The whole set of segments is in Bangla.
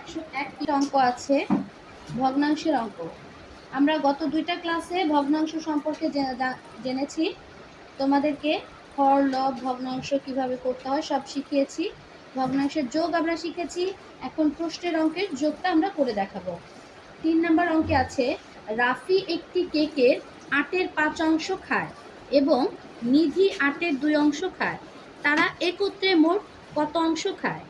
একশো একটি অঙ্ক আছে, ভগ্নাংশের অঙ্ক। আমরা গত দুইটা ক্লাসে ভগ্নাংশ সম্পর্কে জেনেছি। তোমাদেরকে হর লব ভগ্নাংশ কীভাবে করতে হয় সব শিখিয়েছি। ভগ্নাংশের যোগ আমরা শিখেছি। এখন প্রশ্নের অঙ্কের যোগটা আমরা করে দেখাবো। তিন নম্বর অঙ্কে আছে, রাফি একটি কেকের আটের পাঁচ অংশ খায় এবং নিধি আটের দুই অংশ খায়। তারা একত্রে মোট কত অংশ খায়?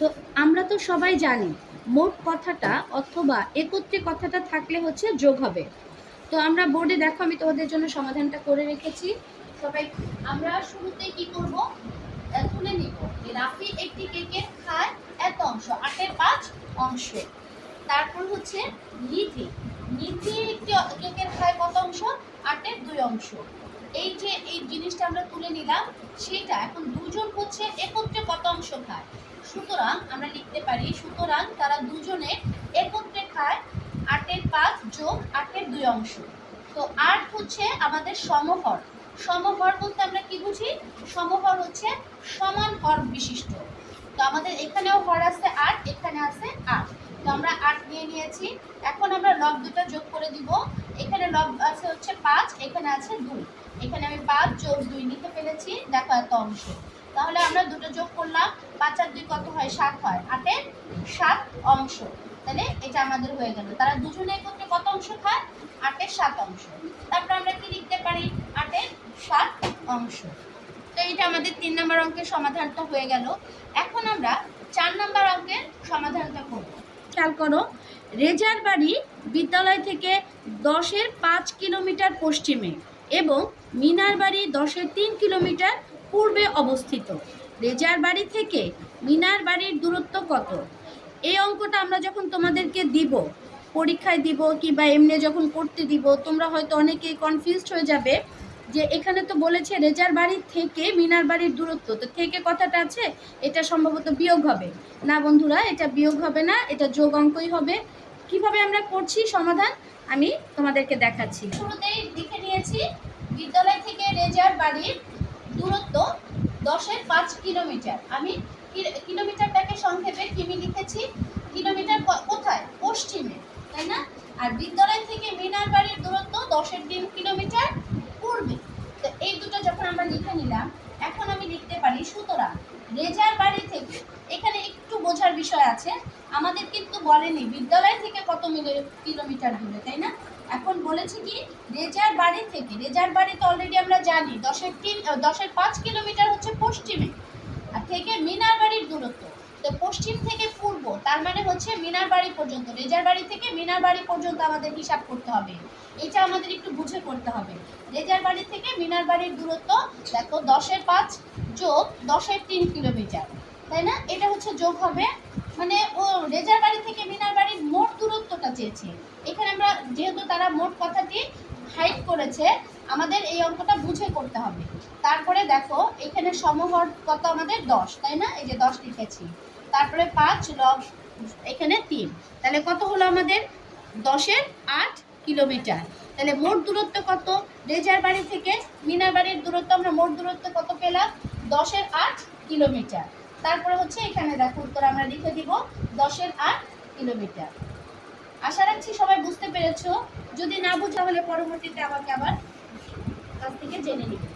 তো আমরা তো সবাই জানি, মোট কথাটা অথবা একত্রে কথাটা থাকলে হচ্ছে যোগ হবে। তো আমরা বোর্ডে দেখো, আমি তোমাদের জন্য সমাধানটা করে রেখেছি। সবাই, আমরা শুরুতে কি করব? তুলে নিব রাফি একটি কেকের খায় এত অংশ, আটের পাঁচ অংশ। তারপর হচ্ছে নিধি নিধি একটি কেকের খায় কত অংশ? আটের দুই অংশ। এই যে এই জিনিসটা আমরা তুলে নিলাম, সেটা এখন দুজন হচ্ছে একত্রে কত অংশ খায়? সুতরাং আমরা লিখতে পারি, সুতরাং তারা দুজনে একত্রে খায় আটের পাঁচ যোগ আটের দুই অংশ। তো আট হচ্ছে আমাদের সমহর। সমহর বলতে আমরা কি বুঝি? সমহর হচ্ছে সমান হর বিশিষ্ট। তো আমাদের এখানেও হর আছে আট, এখানে আছে আট। তো আমরা আট নিয়ে নিয়েছি। এখন আমরা লব দুটো যোগ করে দিব। এখানে লব আছে হচ্ছে পাঁচ, এখানে আছে দুই। এখানে আমি পাঁচ যোগ দুই লিখে ফেলেছি। দেখো এত অংশ। তাহলে আমরা দুটো যোগ করলাম পাঁচ আর দুই কত হয়? সাত হয়। আটের সাত অংশ। তাহলে এটা আমাদের হয়ে গেল। তারা দুজনে একত্রে কত অংশ খায়? আটের সাত অংশ। তারপর আমরা কি লিখতে পারি? আটের সাত অংশ। তো এটা আমাদের তিন নম্বর অঙ্কের সমাধানটা হয়ে গেল। এখন আমরা চার নম্বর অঙ্কের সমাধানটা করব। খেয়াল করো, রেজার বাড়ি বিদ্যালয় থেকে দশের পাঁচ কিলোমিটার পশ্চিমে এবং মিনার বাড়ি দশের তিন কিলোমিটার পূর্বে অবস্থিত। রেজার বাড়ি থেকে মিনার বাড়ির দূরত্ব কত? এই অঙ্কটা আমরা যখন তোমাদেরকে দিব, পরীক্ষায় দিব কিংবা এমনি যখন করতে দিব, তোমরা হয়তো অনেকেই কনফিউজড হয়ে যাবে যে এখানে তো বলেছে রেজার বাড়ি থেকে মিনার বাড়ির দূরত্ব। তো থেকে কথাটা আছে, এটা সম্ভবত বিয়োগ হবে। না বন্ধুরা, এটা বিয়োগ হবে না, এটা যোগ অঙ্কই হবে। কীভাবে আমরা করছি সমাধান? আমি তোমাদেরকে দেখাচ্ছি। শুরুতেই লিখে নিয়েছি, বিদ্যালয় থেকে রেজার বাড়ির দূরত্ব দশের পাঁচ কিলোমিটার। আমি কিলোমিটারটাকে সংক্ষেপে কিমি লিখেছি। কিলোমিটার কোথায়? পশ্চিমে, তাই না? আর বিদ্যালয় থেকে মিনার বাড়ির দূরত্ব দশের তিন কিলোমিটার পূর্বে। তো এই দুটো যখন আমরা লিখে নিলাম, এখন আমি লিখতে পারি সুতরাং রেজার বাড়ি থেকে এখানে একটু বোঝার বিষয় আছে। আমাদের কিন্তু বলেনি, বিদ্যালয় থেকে কত কিলোমিটার দূরে, তাই না? এখন বলেছে কি, রেজার বাড়ি থেকে, রেজার বাড়ি তো অলরেডি আমরা জানি, দশের তিন দশের পাঁচ কিলোমিটার হচ্ছে পশ্চিমে, আর থেকে মিনার বাড়ির দূরত্ব। তো পশ্চিম থেকে পূর্ব, তার মানে হচ্ছে মিনার বাড়ি পর্যন্ত, রেজার বাড়ি থেকে মিনার বাড়ি পর্যন্ত আমাদের হিসাব করতে হবে। এটা আমাদের একটু বুঝে করতে হবে। রেজার বাড়ি থেকে মিনার বাড়ির দূরত্ব, দেখো, দশের পাঁচ যোগ দশের তিন কিলোমিটার, তাই না? এটা হচ্ছে যোগ হবে মানে ও রেজার বাড়ি থেকে মিনার বাড়ির মোট দূরত্বটা চেয়েছে। এখানে আমরা যেহেতু তারা মোট কথাটি হাইট করেছে, আমাদের এই অঙ্কটা বুঝে করতে হবে। তারপরে দেখো, এখানে সমহর কত আমাদের? দশ, তাই না? এই যে দশ লিখেছি। তারপরে পাঁচ লব এখানে তিন। তাহলে কত হলো আমাদের? দশের আট কিলোমিটার। তাহলে মোট দূরত্ব কত? রেজার বাড়ি থেকে মিনার বাড়ির দূরত্ব, আমরা মোট দূরত্ব কত পেলাম? দশের আট কিলোমিটার। তারপরে হচ্ছে এখানে দেখো উত্তর আমরা লিখে দিব দশের আট কিলোমিটার। আশা রাখছি সবাই বুঝতে পেরেছ। যদি না বুঝা হলে পরবর্তীতে আমাকে আবার কাছ থেকে জেনে নিবে।